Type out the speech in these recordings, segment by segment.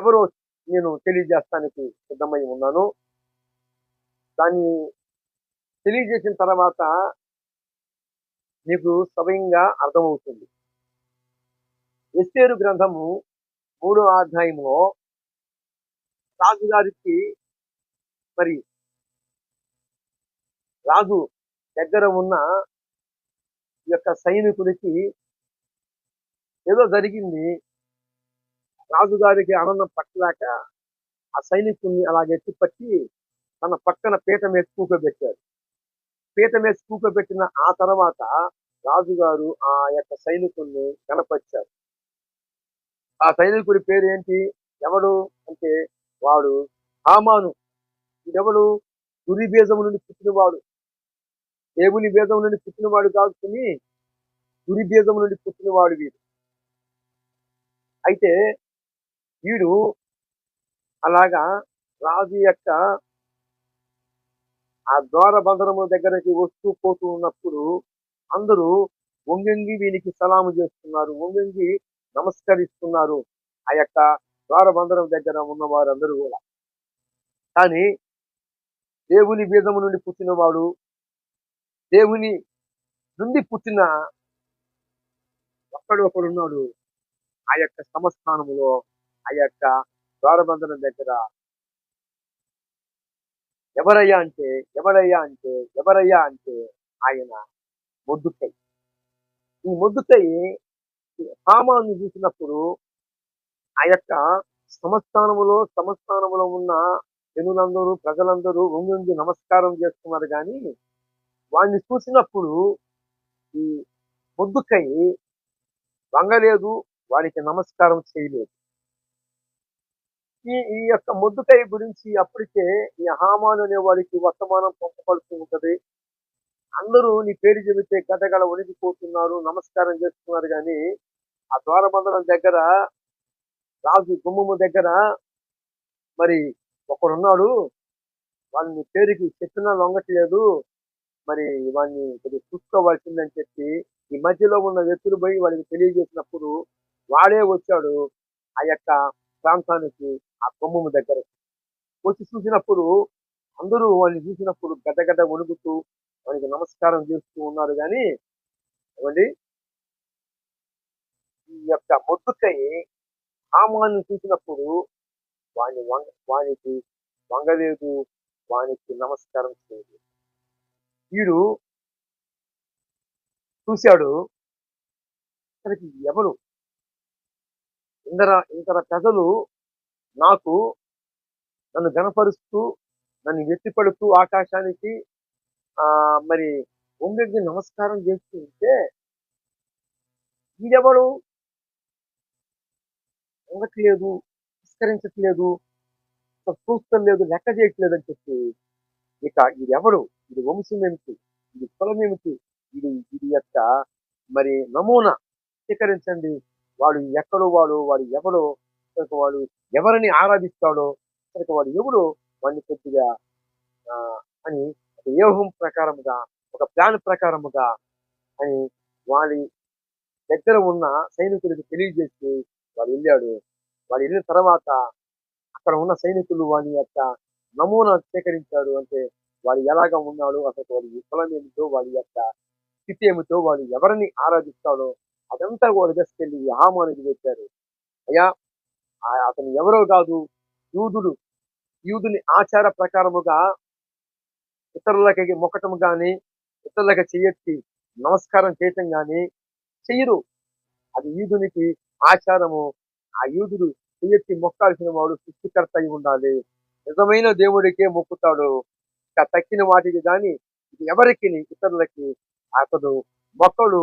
ఎవరో నేను తెలియజేస్తానికి సిద్ధమై ఉన్నాను. దాన్ని తెలియజేసిన తర్వాత నీకు స్వయంగా అర్థమవుతుంది. ఎస్తేరు గ్రంథము మూడో అధ్యాయంలో రాజుగారికి మరి రాజు దగ్గర ఉన్న ఈ యొక్క సైనికుడికి ఏదో జరిగింది. రాజుగారికి ఆనందం పట్టలేక ఆ సైనికుడిని అలాగే ఎత్తిపట్టి తన పక్కన పీట మీద కూకబెట్టాడు పీట మీద కూకబెట్టిన ఆ తర్వాత రాజుగారు ఆ యొక్క సైనికుడిని కనపరిచారు ఆ సైనికుడి పేరు ఏంటి ఎవడు? అంటే వాడు హామాను. ఇదెవడు గురి బీజము నుండి పుట్టినవాడు. దేవుని బీజం నుండి పుట్టినవాడు కాదుకుని గురి బీజం నుండి పుట్టినవాడు వీడు. అయితే వీడు అలాగా రాజు యొక్క ఆ ద్వార బంధనము దగ్గరికి వస్తూ పోతూ ఉన్నప్పుడు అందరూ వంగంగి వీనికి సలాము చేస్తున్నారు వంగంగి నమస్కరిస్తున్నారు. ఆ యొక్క ద్వార బంధనం దగ్గర ఉన్న వారందరూ కూడా. కానీ దేవుని బీజము నుండి పుట్టినవాడు దేవుని నుండి పుట్టిన ఒక్కడు ఒకడున్నాడు. ఆ యొక్క సమస్థానములో ఆ యొక్క ద్వారబంధనం దగ్గర. ఎవరయ్యా అంటే ఎవరయ్యా అంటే ఎవరయ్యా అంటే ఆయన మొద్దుకై. ఈ మొద్దుకై హామాను చూసినప్పుడు ఆ యొక్క సమస్థానములో సమస్థానములో ఉన్న జనులందరూ ప్రజలందరూ ఉంగి నమస్కారం చేస్తున్నారు కానీ వాడిని చూసినప్పుడు ఈ మొద్దుకై వంగలేదు వారికి నమస్కారం చేయలేదు. ఈ ఈ యొక్క ముద్దుకై గురించి అప్పటికే ఈ హామాను అనే వారికి వర్తమానం పంపబడుతూ ఉంటది. అందరూ నీ పేరు చెబితే గడగడ వణికిపోతున్నారు నమస్కారం చేస్తున్నారు కానీ ఆ ద్వారబంధనం దగ్గర రాజు గుమ్మము దగ్గర మరి ఒకడున్నాడు. వాళ్ళని పేరుకి చెప్పినా లొంగట్లేదు. మరి వాడిని కొద్దిగా చూసుకోవాల్సిందని చెప్పి ఈ మధ్యలో ఉన్న వ్యక్తులు పోయి వాడికి తెలియజేసినప్పుడు వాడే వచ్చాడు. ఆ యొక్క ప్రాంతానికి ఆ కొమ్మము దగ్గర వచ్చి చూసినప్పుడు అందరూ వాళ్ళని చూసినప్పుడు గడ్డగడ్డ వణుకుతూ వానికి నమస్కారం చేస్తూ ఉన్నారు కానీ ఏమండి? ఈ యొక్క మొద్దుకై హామాన్ని చూసినప్పుడు వాని వంగ వానికి వంగలేదు వానికి నమస్కారం చేయలేదు. వీడు చూశాడు అతనికి ఎవరు? ఇందర ఇంతర ప్రజలు నాకు నన్ను గనపరుస్తూ నన్ను ఎత్తిపడుతూ ఆకాశానికి ఆ మరి ఒంగడికి నమస్కారం చేస్తూ ఉంటే ఈడెవడు? ఉండట్లేదు నమస్కరించట్లేదు చూస్తలేదు లెక్క చేయట్లేదు అని చెప్పి ఇక ఇది ఎవడు ఇది వంశం ఏమిటి? ఇది కులం ఏమిటి? ఇది ఇది యొక్క మరి నమూనా స్వీకరించండి. వాడు ఎక్కడో వాడు వాడు ఎవడో కనుక వాడు ఎవరిని ఆరాధిస్తాడో కనుక వాడు ఎవడు వాడిని కొద్దిగా అని ఒక వ్యూహం ప్రకారముగా ఒక ప్లాన్ ప్రకారముగా అని వాడి దగ్గర ఉన్న సైనికులకు తెలియజేసి వాడు వెళ్ళాడు. వాడు వెళ్ళిన తర్వాత అక్కడ ఉన్న సైనికులు వాని యొక్క నమూనా సేకరించాడు అంటే వాడు ఎలాగా ఉన్నాడు అసలు వాడి కులం ఏమిటో వాడి యొక్క స్థితి ఏమిటో వాడు ఎవరిని ఆరాధిస్తాడో అదంతా కూడా తీసుకెళ్ళి హామానికి పెట్టారు అయ్యా అతను ఎవరో కాదు యూదుడు. యూదుని ఆచార ప్రకారముగా ఇతరులకి మొక్కటం కానీ ఇతరులకి చెయ్యెత్తి నమస్కారం చేయటం కానీ చెయ్యరు. అది యూదునికి ఆచారము. ఆ యూదుడు చెయ్యెత్తి మొక్కాల్సిన వాడు సృష్టికర్త అయి ఉండాలి. నిజమైన దేవుడికే మొక్కుతాడు. ఇక తక్కిన వాటికి కానీ ఇది ఎవరికి ఇతరులకి అతడు మొక్కడు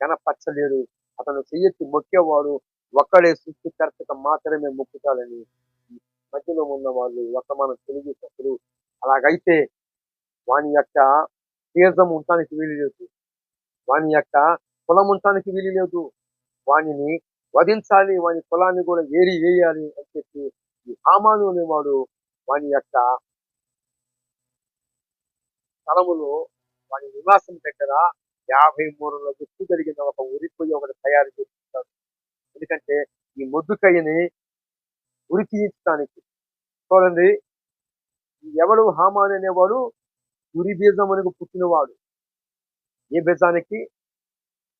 కనపరచలేడు అతను చెయ్యెత్తి మొక్కేవాడు ఒక్కడే సృష్టికర్తకు మాత్రమే మొక్కుతాడని మధ్యలో ఉన్న వాళ్ళు వర్తమానం తెలియజేసినప్పుడు అలాగైతే వాని యొక్క తీర్థం ఉండటానికి వీలు లేదు. వాని యొక్క కులం ఉండటానికి వీలు లేదు. వానిని వధించాలి వాని కులాన్ని కూడా ఏరి వేయాలి అని చెప్పి ఈ హామాను అనేవాడు వాని యొక్క స్థలములో వాని నివాసం దగ్గర యాభై మూరల గుర్తు కలిగిన ఒక ఉరిపోయి ఒకటి తయారు చేసి ఎందుకంటే ఈ మొద్దుకయ్యని ఉరి తీయించడానికి చూడండి ఎవడు హామాన్ అనేవాడు గురి బీజమునకు పుట్టినవాడు. ఏ బీజానికి?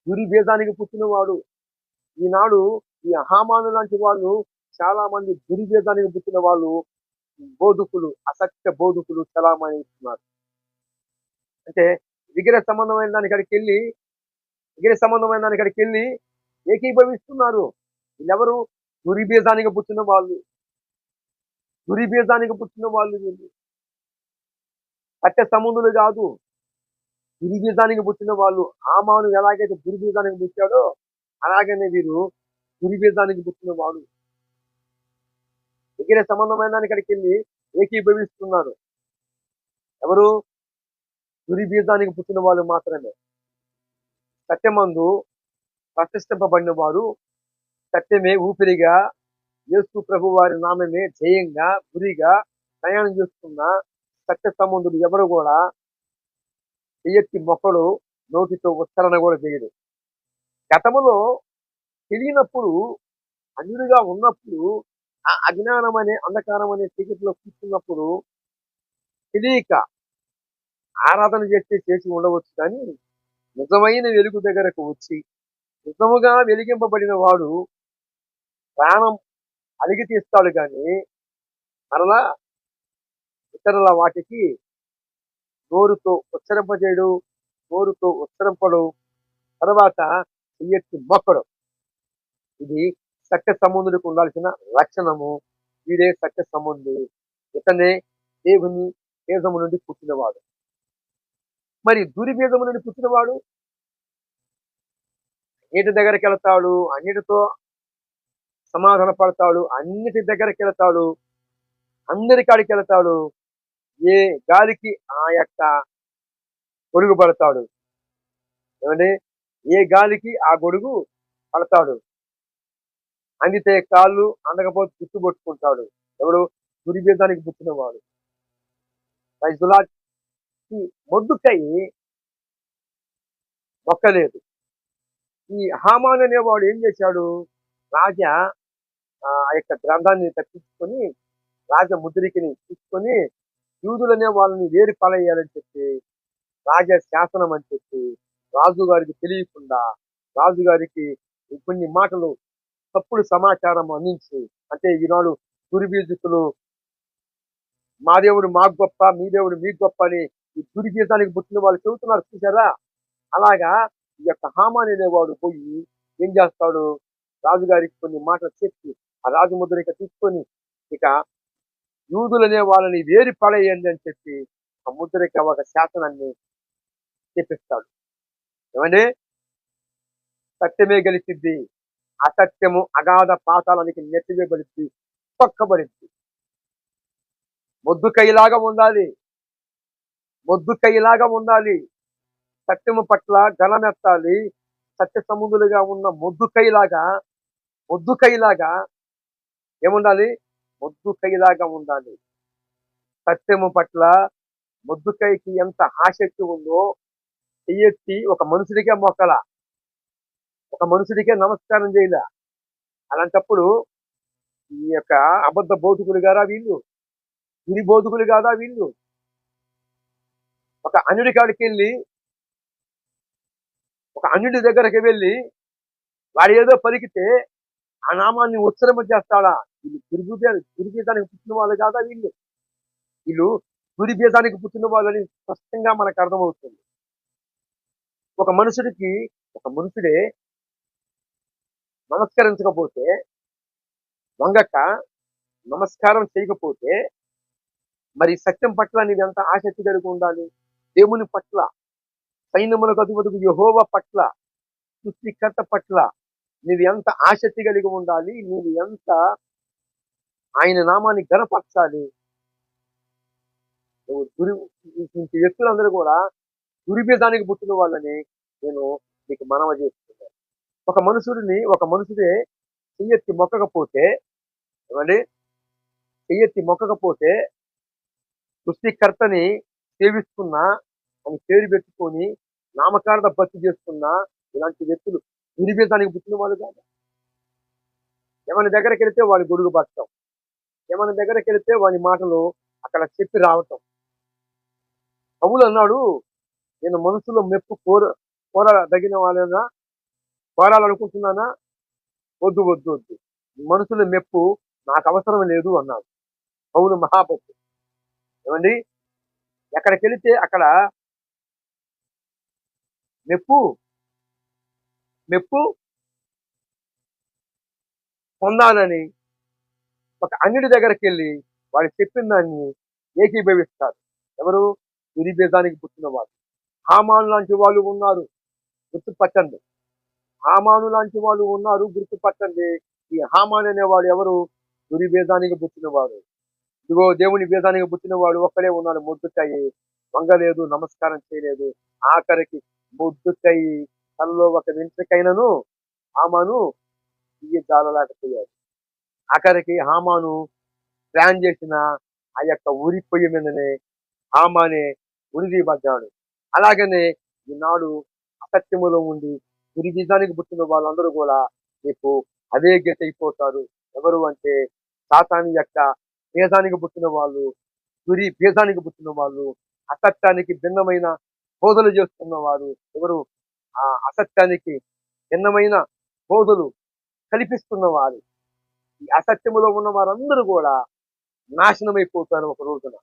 గురి బీజానికి పుట్టినవాడు. ఈనాడు ఈ హామాను లాంటి వాళ్ళు చాలా మంది గురి బీజానికి పుట్టిన వాళ్ళు బోధకులు అసత్య బోధకులు చలామణి ఇస్తున్నారు అంటే విగ్రహ సంబంధమైన దాని కాడికి వెళ్ళి విగ్రహ సంబంధమైన దాని కాడికి వెళ్ళి ఏకీభవిస్తున్నారు. వీళ్ళెవరు? దురిబీజానికి పుట్టిన వాళ్ళు. దురిబీజానికి పుట్టిన వాళ్ళు వీళ్ళు. సత్య సముద్రులు కాదు. దురిబీజానికి పుట్టిన వాళ్ళు. ఆమాను ఎలాగైతే దురిబీజానికి పుట్టాడో అలాగనే వీరు దురిబీజానికి పుట్టిన వాళ్ళు విగ్రహ సంబంధమైన దాని వెళ్ళి ఏకీభవిస్తున్నారు. ఎవరు? దురిబీజానికి పుట్టిన వాళ్ళు మాత్రమే. సత్యమందు ప్రతిష్ఠింపబడిన వారు సత్యమే ఊపిరిగా యేసు ప్రభు వారి నామమే జయంగా గురిగా ప్రయాణం చేస్తున్న సత్య సంబంధుడు ఎవరు కూడా చెయ్యెత్తి మొక్కలు నోటితో ఉచ్చరణ కూడా చేయడు గతములో తెలియనప్పుడు అన్యుడిగా ఉన్నప్పుడు ఆ అజ్ఞానం అనే అంధకారం అనే చీకటిలో కూర్చున్నప్పుడు తెలియక ఆరాధన చేస్తే చేసి ఉండవచ్చు కానీ నిజమైన వెలుగు దగ్గరకు వచ్చి నిజముగా వెలిగింపబడిన వాడు ప్రాణం అలిగి తీస్తాడు కానీ మరలా ఇతరుల వాటికి నోరుతో ఉచ్చరింపజేయడు నోరుతో ఉచ్చరింపడు తర్వాత చెయ్యెత్తి మొక్కడు. ఇది సత్య సంబంధుడికి ఉండాల్సిన లక్షణము. వీడే సత్య సంబంధి. ఇతనే దేవుని భేదము నుండి పుట్టినవాడు. మరి దుర్భేదము నుండి పుట్టినవాడు? అన్నిటి దగ్గరికి వెళ్తాడు అన్నిటితో సమాధాన పడతాడు అన్నిటి దగ్గరికి వెళ్తాడు అందరి కాడికి వెళ్తాడు ఏ గాలికి ఆ యొక్క గొడుగు పడతాడు ఏమండి? ఏ గాలికి ఆ గొడుగు పడతాడు. అందితే కాళ్ళు అందకపోతే గుర్తు పట్టుకుంటాడు. ఎవడు? దుర్భేదానికి పుట్టినవాడు. రైతులా మొద్దుకై మొక్కలేదు. ఈ హామాన్ అనేవాడు ఏం చేశాడు? రాజా ఆ యొక్క గ్రంథాన్ని తప్పించుకొని రాజ ముద్రికని తీసుకొని యూదులనే వాళ్ళని వేరు పాలయ్యాలని చెప్పి రాజ శాసనం అని చెప్పి రాజు గారికి తెలియకుండా రాజు గారికి కొన్ని మాటలు తప్పుడు సమాచారం అందించి అంటే ఈనాడు దుర్బీజితులు మా దేవుడు మాకు గొప్ప మీ దేవుడు మీకు గొప్ప అని ఈ దుర్బీజానికి పుట్టిన వాళ్ళు చెబుతున్నారు చూసారా అలాగా ఈ యొక్క హామాన్ అనేవాడు పోయి ఏం చేస్తాడు? రాజుగారికి కొన్ని మాటలు చెప్పి ఆ రాజముద్రిక తీసుకొని ఇక యూదులనే వాళ్ళని వేరు పడేయండి అని చెప్పి ఆ ముద్రిక ఒక శాసనాన్ని చెప్పిస్తాడు ఏమండి? సత్యమే గెలిచిద్ది అసత్యము అగాధ పాతాలనికి నెట్టివేయబడిద్ది తొక్కబడిద్ది. మొద్దు కైలాగా ఉండాలి మొద్దు కైలాగా ఉండాలి. సత్యము పట్ల గలమెత్తాలి సత్య సముద్రులుగా ఉన్న మొద్దుకైలాగా మొద్దుకైలాగా ఏముండాలి? మొద్దుకైలాగా ఉండాలి. సత్యము పట్ల మొద్దుకైకి ఎంత ఆసక్తి ఉందో చెయ్యెత్తి ఒక మనుషుడికే మొక్కల ఒక మనుషుడికే నమస్కారం చేయలే. అలాంటప్పుడు ఈ యొక్క అబద్ధ బోధకులు గారా వీళ్ళు? గురి బోధకులు కాదా వీళ్ళు? ఒక అన్యుడి కాడికి వెళ్ళి ఒక అన్యుడి దగ్గరికి వెళ్ళి వాడు ఏదో పలికితే ఆ నామాన్ని ఉత్సరమ చేస్తాడా? వీళ్ళు దుర్బీజ దుర్బీజానికి పుట్టిన వాళ్ళు కాదా వీళ్ళు? వీళ్ళు దుర్బీజానికి పుట్టిన వాళ్ళని స్పష్టంగా మనకు అర్థమవుతుంది. ఒక మనుషుడికి ఒక మనుషుడే నమస్కరించకపోతే వంగక నమస్కారం చేయకపోతే మరి సత్యం పట్ల నీవెంత ఆసక్తి కలిగి ఉండాలి? దేవుని పట్ల సైన్యములకు అధిపతికి యహోవ పట్ల సృష్టికర్త పట్ల నీవు ఎంత ఆసక్తి కలిగి ఉండాలి నీవు ఎంత ఆయన నామాన్ని గనపరచాలి నువ్వు గురి వ్యక్తులందరూ కూడా దుర్బీజానికి పుట్టిన వాళ్ళని నేను నీకు మనవ చేస్తున్నాను. ఒక మనుషుడిని ఒక మనుషుడే చెయ్యెత్తి మొక్కకపోతే ఏమండి? చెయ్యెత్తి మొక్కకపోతే సృష్టికర్తని సేవిస్తున్నా అని పేరు పెట్టుకొని నామకార్థ భక్తి చేస్తున్న ఇలాంటి వ్యక్తులు దుర్బీజానికి పుట్టిన వాళ్ళు కాదు. ఎవరి దగ్గరికి వెళితే వాడి గొడుగు పట్టడం. యమని దగ్గరికి వెళితే వాని మాటలు అక్కడ చెప్పి రావటం. కవులు అన్నాడు నేను మనసులో మెప్పు కోర కోరదగిన వాళ్ళైనా? కోరాలనుకుంటున్నానా? వద్దు వద్దు వద్దు. మనసులో మెప్పు నాకు అవసరం లేదు అన్నాడు. కవులు మహాభక్తుడు ఏమండి? ఎక్కడికి వెళితే అక్కడ మెప్పు. మెప్పు పొందాలని ఒక అంగడి దగ్గరికి వెళ్ళి వాడు చెప్పిన దాన్ని ఏకీభవిస్తారు. ఎవరు? దురిబేదానికి పుట్టిన వారు హామాను లాంటి వాళ్ళు ఉన్నారు. గుర్తుపట్టండి. హామాను లాంటి వాళ్ళు ఉన్నారు. గుర్తుపట్టండి. ఈ హామాన్ అనేవాడు ఎవరు? దురిభేదానికి పుట్టినవాడు ఇదిగో దేవుని భేదానికి పుట్టినవాడు ఒక్కడే ఉన్నాడు. మొద్దుకాయి వంగలేదు నమస్కారం చేయలేదు. ఆఖరికి బొద్దుకై తనలో ఒక వెంట్రికైనను హామాను ఇయ్యి జాలలేకపోయాడు ఆఖరికి హామాను ప్లాన్ చేసిన ఆ యొక్క ఉరి పొయ్యి మీదనే హామానే ఉరిదీబడ్డాడు అలాగనే ఈనాడు అసత్యములో ఉండి గురి బీజానికి పుట్టిన వాళ్ళందరూ కూడా మీకు అదే గెట్ అయిపోతారు ఎవరు అంటే సాతాని యొక్క భేదానికి పుట్టిన వాళ్ళు గురి భేదానికి పుట్టిన వాళ్ళు అసత్యానికి భిన్నమైన బోధలు చేస్తున్న వారు ఎవరు? ఆ అసత్యానికి భిన్నమైన బోధలు కల్పిస్తున్న వారు. ఈ అసత్యములో ఉన్న వారందరూ కూడా నాశనమైపోతారు ఒక రోజున.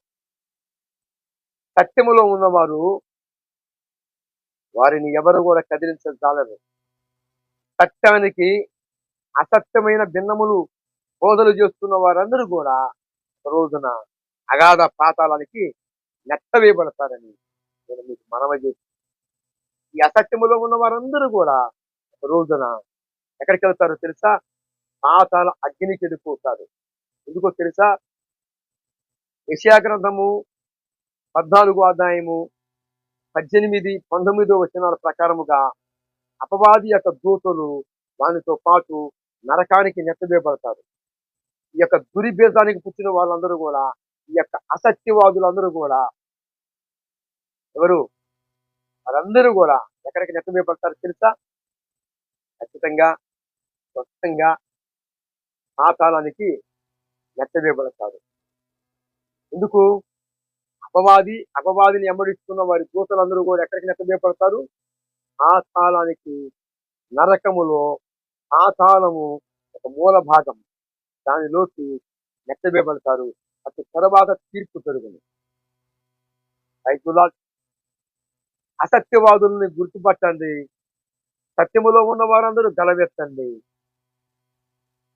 సత్యములో ఉన్నవారు వారిని ఎవరు కూడా కదిలించగలరు సత్యానికి అసత్యమైన భిన్నములు బోధలు చేస్తున్న వారందరూ కూడా ఒక రోజున అగాధ పాతాళానికి నెట్టవేయబడతారని మనవి చేసి ఈ అసత్యములో ఉన్న వారందరూ కూడా రోజున ఎక్కడికి వెళ్తారో తెలుసా? పాతాల అగ్ని చెడిపోతారు ఎందుకో తెలుసా? యెషయా గ్రంథము పద్నాలుగు అధ్యాయము పద్దెనిమిది పంతొమ్మిదో వచనాల ప్రకారముగా అపవాది యొక్క దూతలు వానితో పాటు నరకానికి నెట్టవేయబడతారు ఈ యొక్క దురిభేదానికి పుట్టిన వాళ్ళందరూ కూడా ఈ యొక్క అసత్యవాదులందరూ కూడా ఎవరు? వారందరూ కూడా ఎక్కడికి నెట్టవేయబడతారు తెలుసా? ఖచ్చితంగా స్పష్టంగా పాతాళానికి నెట్టవేయబడతారు ఎందుకు? అపవాది అపవాదిని ఎమ్మడిస్తున్న వారి దూతలందరూ కూడా ఎక్కడికి నెట్టవేయబడతారు ఆ తాళానికి నరకములో ఆ తాళము ఒక మూల భాగం. దానిలోకి నెట్టవేయబడతారు అటు తర్వాత తీర్పు జరుగును. రైతులా అసత్యవాదుల్ని గుర్తుపట్టండి. సత్యములో ఉన్న వారందరూ గలవెత్తండి.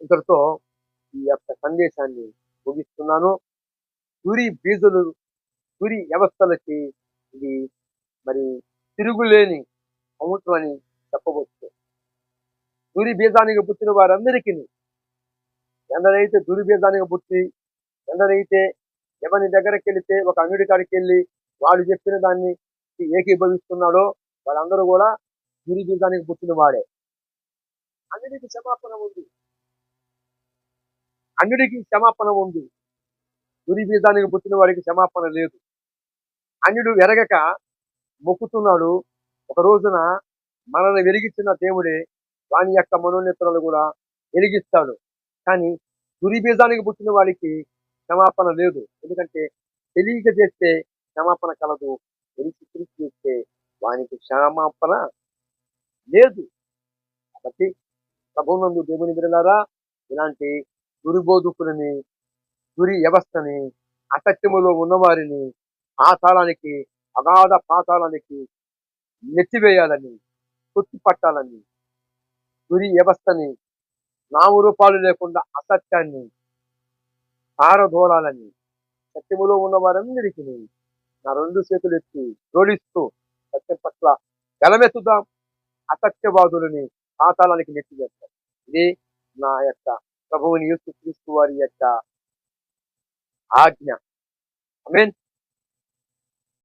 ఇంతటితో ఈ యొక్క సందేశాన్ని ముగిస్తున్నాను. గురి బీజులు గురి వ్యవస్థలకి ఇది మరి తిరుగులేని సముద్రం అని చెప్పవచ్చు. గురి బీజానికి పుట్టిన వారందరికీ ఎందరైతే దురి బీజానికి పుట్టి ఎందరైతే ఎవరి దగ్గరికి వెళితే ఒక అంగడి కాడికి వెళ్ళి వాడు చెప్పిన దాన్ని ఏకీభవిస్తున్నాడో వాళ్ళందరూ కూడా గురి బీజానికి పుట్టిన వాడే. అంగడికి క్షమాపణ ఉంది. అన్నిటికీ క్షమాపణ ఉంది. గురి బీజానికి పుట్టిన వాడికి క్షమాపణ లేదు. అన్యుడు ఎరగక మొక్కుతున్నాడు. ఒక రోజున మనల్ని వెలిగించిన దేవుడే వాని యొక్క మనోనేతలు కూడా వెలిగిస్తాడు. కానీ దురిబీజానికి పుట్టిన వాడికి క్షమాపణ లేదు. ఎందుకంటే తెలియక చేస్తే క్షమాపణ కలదు. తెలిసి తిరిగి చేస్తే వానికి క్షమాపణ లేదు. కాబట్టి ప్రభునందు దేవుని బిడ్డలారా ఇలాంటి గురుబోధకులని గురి వ్యవస్థని అసత్యములో ఉన్నవారిని పాతాళానికి అగాధ పాతాళానికి నెట్టివేయాలని కొట్టి పట్టాలని గురి వ్యవస్థని నామరూపాలు లేకుండా అసత్యాన్ని పారదోలాలని సత్యములో ఉన్న వారందరికీ నా రెండు చేతులు ఎత్తి జోడిస్తూ సత్యం పట్ల గలమెత్తుదాం. అసత్యవాదులని పాతాళానికి చేస్తారు ఇది నా యొక్క ప్రభువుని యేసు క్రీస్తు వారి యొక్క ఆజ్ఞ. I mean